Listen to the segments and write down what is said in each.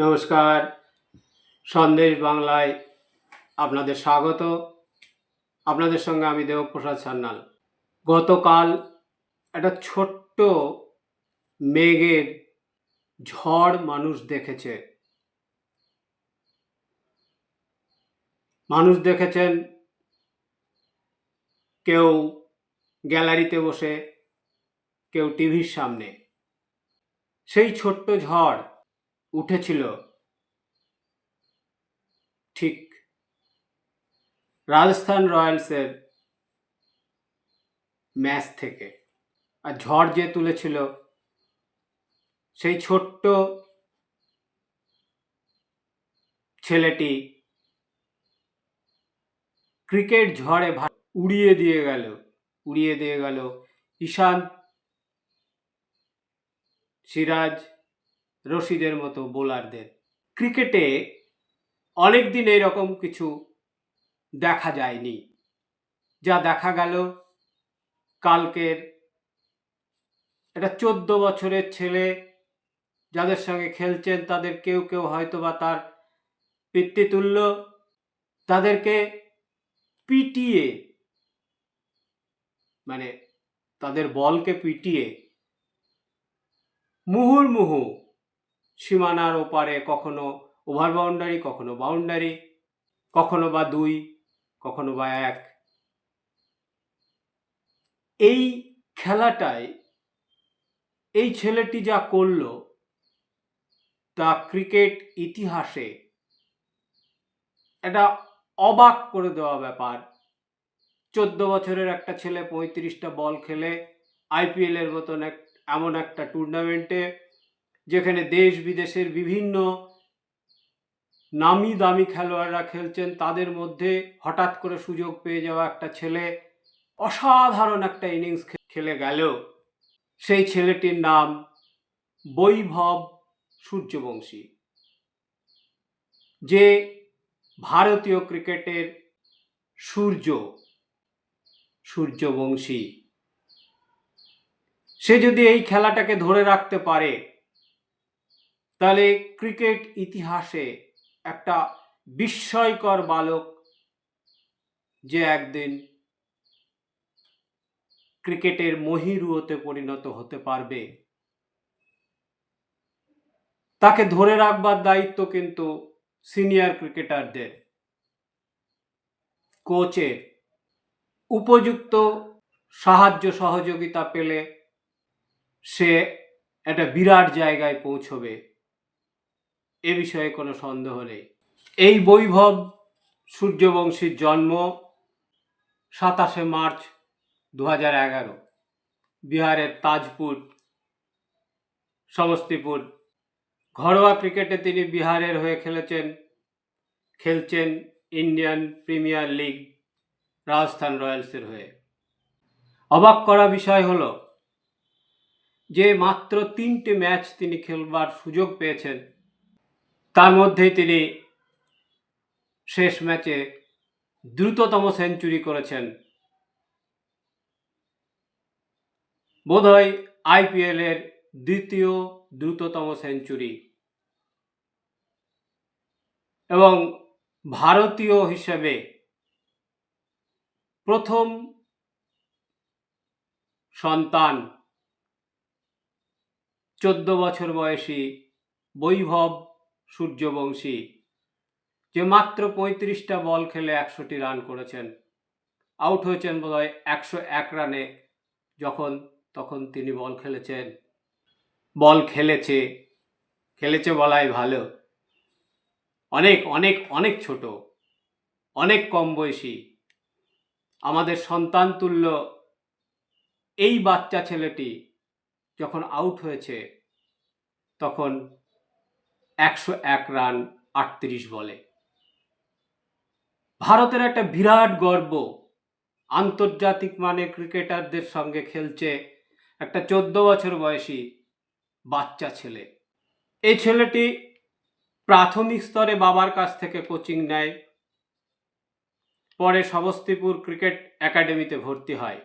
নমস্কার। সন্দেশ বাংলায় আপনাদের স্বাগত। আপনাদের সঙ্গে আমি দেবপ্রসাদ সান্যাল। গতকাল একটা ছোট্ট মেঘের ঝড় মানুষ দেখেছে। মানুষ দেখেছেন কেউ গ্যালারিতে বসে, কেউ টিভির সামনে। সেই ছোট্ট ঝড় উঠেছিল। ঠিক। রাজস্থান রয়্যালসের ম্যাচ থেকে। আর ঝড় যে তুলেছিল, সেই ছোট্ট ছেলেটি ক্রিকেট ঝড়ে উড়িয়ে দিয়ে গেল, উড়িয়ে দিয়ে গেল। ঈশান্ত সিরাজ রশিদের মতো বোলারদের। ক্রিকেটে অনেক দিন এরকম কিছু দেখা যায়নি। যা দেখা গেল কালকের একটা চোদ্দ বছরের ছেলে যাদের সঙ্গে খেলছেন তাদের কেউ কেউ হয়তো বা তার পিতৃতুল্য তাদেরকে পিটিয়ে মানে তাদের বলকে পিটিয়ে মুহুর্মুহু সীমানার ওপারে কখনো ওভার বাউন্ডারি কখনো বাউন্ডারি কখনো বা দুই, কখনো বা এক। এই খেলাটায় এই ছেলেটি যা করল, তা ক্রিকেট ইতিহাসে একটা অবাক করে দেওয়া ব্যাপার। চোদ্দ বছরের একটা ছেলে পঁয়ত্রিশটা বল খেলে আইপিএলের মতন এক, এমন একটা টুর্নামেন্টে যেখানে দেশ বিদেশের বিভিন্ন নামি দামি খেলোয়াড়রা খেলছেন, তাদের মধ্যে হঠাৎ করে সুযোগ পেয়ে যাওয়া একটা ছেলে অসাধারণ একটা ইনিংস খেলে গেল। সেই ছেলেটির নাম বৈভব সূর্যবংশী। যে ভারতীয় ক্রিকেটের সূর্য, সূর্যবংশী। সে যদি এই খেলাটাকে ধরে রাখতে পারে তাহলে ক্রিকেট ইতিহাসে একটা বিস্ময়কর বালক যে একদিন ক্রিকেটের মহিরুহতে পরিণত হতে পারবে। তাকে ধরে রাখবার দায়িত্ব কিন্তু সিনিয়র ক্রিকেটারদের। কোচের উপযুক্ত সাহায্য সহযোগিতা পেলে সে একটা বিরাট জায়গায় পৌঁছবে। এ বিষয়ে কোনো সন্দেহ নেই। এই বৈভব সূর্যবংশীর জন্ম সাতাশে মার্চ দু এগারো, বিহারের তাজপুর, সমস্তিপুর। ঘরোয়া ক্রিকেটে তিনি বিহারের হয়ে খেলেছেন, খেলছেন ইন্ডিয়ান প্রিমিয়ার লিগ, রাজস্থান রয়্যালসের হয়ে। অবাক করা বিষয় হলো যে মাত্র তিনটে ম্যাচ তিনি খেলবার সুযোগ পেয়েছেন তার মধ্যেই তিনি শেষ ম্যাচে দ্রুততম সেঞ্চুরি করেছেন। বোধহয় আইপিএল এর দ্বিতীয় দ্রুততম সেঞ্চুরি। এবং ভারতীয় হিসেবে প্রথম সন্তান চোদ্দ বছর বয়সী বৈভব সূর্যবংশী, যে মাত্র পঁয়ত্রিশটা বল খেলে একশোটি রান করেছেন, আউট হয়েছেন বোধহয় একশো এক রানে যখন, তখন তিনি বল খেলেছেন। বল খেলেছে খেলেছে বলাই ভালো। অনেক অনেক অনেক ছোট, অনেক কম বয়সী। আমাদের সন্তান তুল্য এই বাচ্চা ছেলেটি যখন আউট হয়েছে, তখন একশো এক রান আটত্রিশ বলে। ভারতের একটা বিরাট গর্ব, আন্তর্জাতিক মানে ক্রিকেটারদের সঙ্গে খেলছে একটা চোদ্দ বছর বয়সী বাচ্চা ছেলে। এই ছেলেটি প্রাথমিক স্তরে বাবার কাছ থেকে কোচিং নেয়, পরে সমস্তিপুর ক্রিকেট একাডেমিতে ভর্তি হয়।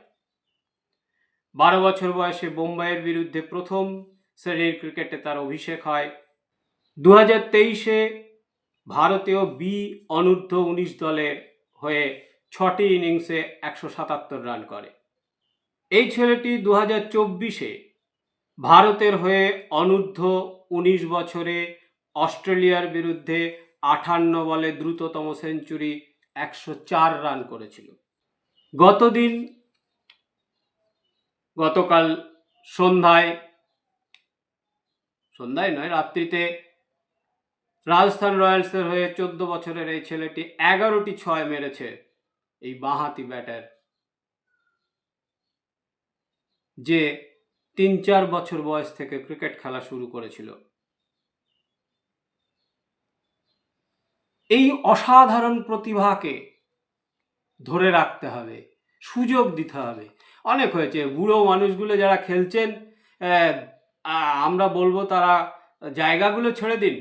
বারো বছর বয়সে বোম্বাইয়ের বিরুদ্ধে প্রথম শ্রেণির ক্রিকেটে তার অভিষেক হয়। দু হাজার তেইশে ভারতীয় বি অনূর্ধ্ব উনিশ দলের হয়ে ছটি ইনিংসে একশো সাতাত্তর রান করে। এই ছেলেটি দু হাজার চব্বিশে ভারতের হয়ে অনূর্ধ্ব উনিশ বছরে অস্ট্রেলিয়ার বিরুদ্ধে আটান্ন বলে দ্রুততম সেঞ্চুরি একশো চার রান করেছিল। গতদিন, গতকাল সন্ধ্যায় সন্ধ্যায় নয়, রাত্রিতে রাজস্থান রয়্যালসের হয়ে চোদ্দ বছরের এই ছেলেটি এগারোটি ছয় মেরেছে এই বাঁহাতি ব্যাটার। যে তিন চার বছর বয়স থেকে ক্রিকেট খেলা শুরু করেছিল। এই অসাধারণ প্রতিভাকে ধরে রাখতে হবে, সুযোগ দিতে হবে। অনেক হয়েছে, বুড়ো মানুষগুলো যারা খেলছেন আমরা বলব তারা জায়গাগুলো ছেড়ে দিন।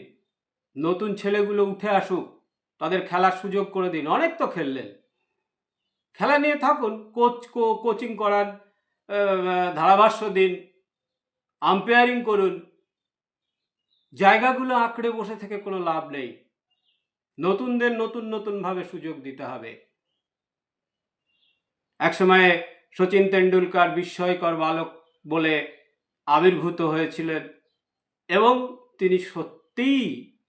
নতুন ছেলেগুলো উঠে আসুক, তাদের খেলার সুযোগ করে দিন। অনেক তো খেললেন। খেলা নিয়ে থাকুন, কোচ, কো- কোচিং করান ধারাভাষ্য দিন, আম্পায়ারিং করুন। জায়গাগুলো আঁকড়ে বসে থেকে কোনো লাভ নেই। নতুনদের নতুন নতুনভাবে সুযোগ দিতে হবে। একসময়ে সচিন তেন্ডুলকার বিস্ময়কর বালক বলে আবির্ভূত হয়েছিলেন এবং তিনি সত্যিই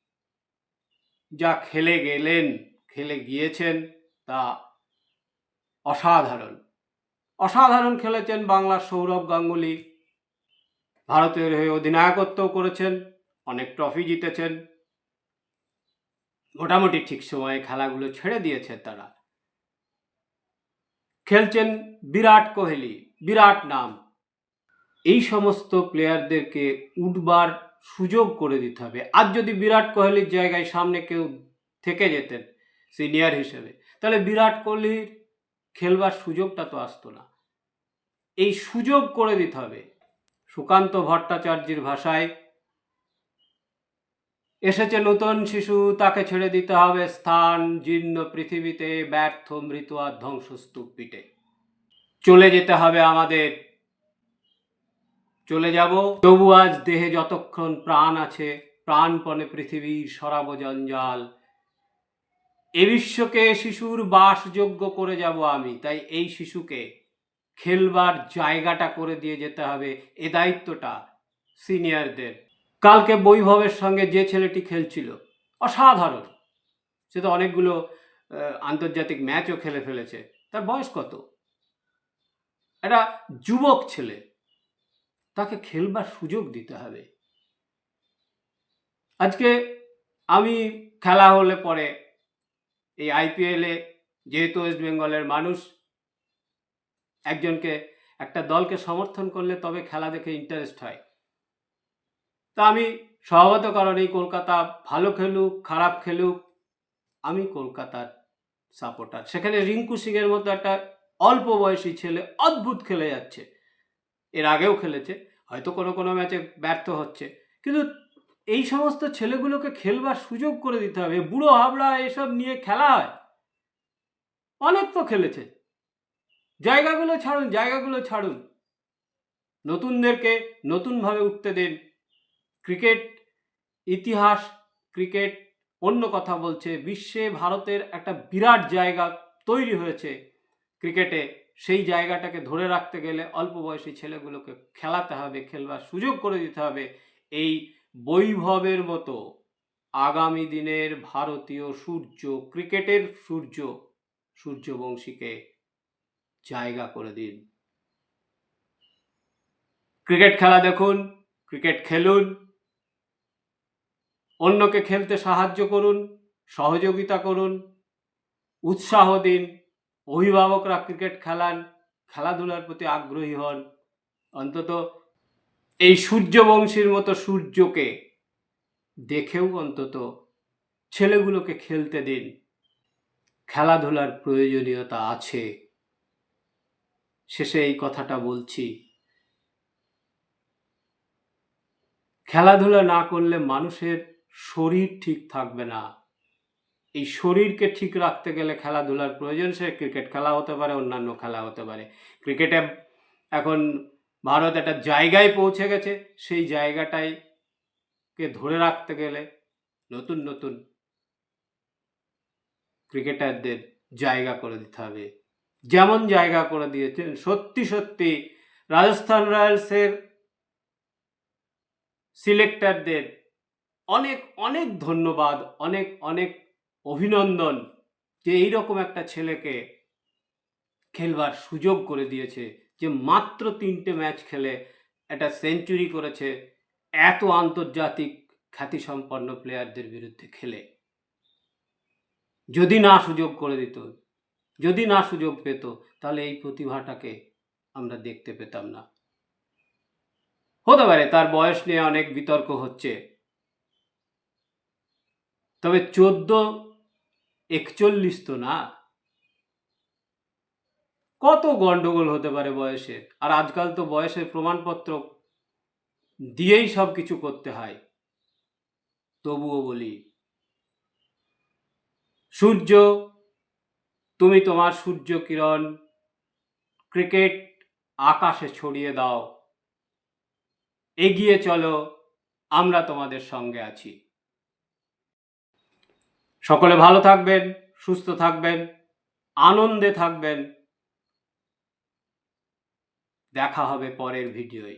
যা খেলে গেলেন, খেলে গিয়েছেন তা অসাধারণ। অসাধারণ খেলেছেন বাংলার সৌরভ গাঙ্গুলি। ভারতের হয়ে অধিনায়কত্বও করেছেন, অনেক ট্রফি জিতেছেন। মোটামুটি ঠিক সময়ে খেলাগুলো ছেড়ে দিয়েছে তারা। খেলছেন বিরাট কোহলি, বিরাট নাম। এই সমস্ত প্লেয়ারদেরকে উঠবার সুযোগ করে দিতে হবে। আর যদি বিরাট কোহলির জায়গায় সামনে কেউ থেকে যেতেন সিনিয়র হিসেবে, তাহলে বিরাট কোহলির খেলবার সুযোগটা তো আসতো না। এই সুযোগ করে দিতে হবে। সুকান্ত ভট্টাচার্যের ভাষায়, এসেছে নতুন শিশু, তাকে ছেড়ে দিতে হবে স্থান, জীর্ণ পৃথিবীতে ব্যর্থ মৃত আর ধ্বংসস্তূপ পিটে চলে যেতে হবে আমাদের চলে যাব। তবু আজ দেহে যতক্ষণ প্রাণ আছে, প্রাণপণে পৃথিবীর সরাব জঞ্জাল। এ বিশ্বকে শিশুর বাসযোগ্য করে যাব আমি, তাই এই শিশুকে খেলবার জায়গাটা করে দিয়ে যেতে হবে, এ দায়িত্বটা সিনিয়রদের। কালকে বৈভবের সঙ্গে যে ছেলেটি খেলছিল, অসাধারণ। সে তো অনেকগুলো আন্তর্জাতিক ম্যাচও খেলে ফেলেছে। তার বয়স কত? একটা যুবক ছেলে। তাকে খেলবার সুযোগ দিতে হবে। আজকে আমি খেলা হলে পরে এই আইপিএলে যেহেতু ওয়েস্ট বেঙ্গলের মানুষ, একজনকে, একটা দলকে সমর্থন করলে তবে খেলা দেখে ইন্টারেস্ট হয়। তা আমি স্বভাবত কারণেই কলকাতা ভালো খেলুক, খারাপ খেলুক, আমি কলকাতার সাপোর্টার সেখানে রিঙ্কু সিংয়ের মতো একটা অল্প বয়সী ছেলে অদ্ভুত খেলে যাচ্ছে। এর আগেও খেলেছে। হয়তো কোনো কোনো ম্যাচে ব্যর্থ হচ্ছে। কিন্তু এই সমস্ত ছেলেগুলোকে খেলবার সুযোগ করে দিতে হবে। বুড়ো হাবড়া এসব নিয়ে খেলা হয়। অনেক তো খেলেছে। জায়গাগুলো ছাড়ুন জায়গাগুলো ছাড়ুন। নতুনদেরকে নতুনভাবে উঠতে দিন। ক্রিকেট, ইতিহাস, ক্রিকেট, অন্য কথা বলছে। বিশ্বে, ভারতের একটা বিরাট জায়গা তৈরি হয়েছে ক্রিকেটে। সেই জায়গাটাকে ধরে রাখতে গেলে অল্প বয়সী ছেলেগুলোকে খেলাতে হবে, খেলবার সুযোগ করে দিতে হবে এই বৈভবের মতো আগামী দিনের ভারতীয় সূর্য, ক্রিকেটের সূর্য, সূর্যবংশীকে জায়গা করে দিন। ক্রিকেট খেলা দেখুন, ক্রিকেট খেলুন, অন্যকে খেলতে সাহায্য করুন, সহযোগিতা করুন, উৎসাহ দিন। অভিভাবকরা ক্রিকেট খেলান, খেলাধুলার প্রতি আগ্রহী হন। অন্তত এই সূর্যবংশীর মতো সূর্যকে দেখেও অন্তত ছেলেগুলোকে খেলতে দিন। খেলাধুলার প্রয়োজনীয়তা আছে। শেষে এই কথাটা বলছি। খেলাধুলা না করলে মানুষের শরীর ঠিক থাকবে না। এই শরীরকে ঠিক রাখতে গেলে খেলাধুলার প্রয়োজন, সে ক্রিকেট খেলা হতে পারে, অন্যান্য খেলা হতে পারে। ক্রিকেটে এখন ভারত একটা জায়গায় পৌঁছে গেছে, সেই জায়গাটাই কে ধরে রাখতে গেলে নতুন নতুন ক্রিকেটারদের জায়গা করে দিতে হবে। যেমন জায়গা করে দিয়েছেন, সত্যি সত্যি রাজস্থান রয়্যালসের সিলেক্টারদের অনেক অনেক ধন্যবাদ, অনেক অনেক অভিনন্দন যে এইরকম একটা ছেলেকে খেলবার সুযোগ করে দিয়েছে, যে মাত্র তিনটে ম্যাচ খেলে একটা সেঞ্চুরি করেছে এত আন্তর্জাতিক খ্যাতিসম্পন্ন প্লেয়ারদের বিরুদ্ধে খেলে। যদি না সুযোগ করে দিত, যদি না সুযোগ পেত, তাহলে এই প্রতিভাটাকে আমরা দেখতে পেতাম না। হতে পারে তার বয়স নিয়ে অনেক বিতর্ক হচ্ছে। তবে চোদ্দ একচল্লিশ তো না। কত গন্ডগোল হতে পারে বয়সে? আর আজকাল তো বয়সের প্রমাণপত্র দিয়েই সব কিছু করতে হয়। তবুও বলি, সূর্য, তুমি তোমার সূর্য কিরণ ক্রিকেট আকাশে ছড়িয়ে দাও। এগিয়ে চলো, আমরা তোমাদের সঙ্গে আছি। সকলে ভালো থাকবেন সুস্থ থাকবেন আনন্দে থাকবেন। দেখা হবে পরের ভিডিওয়।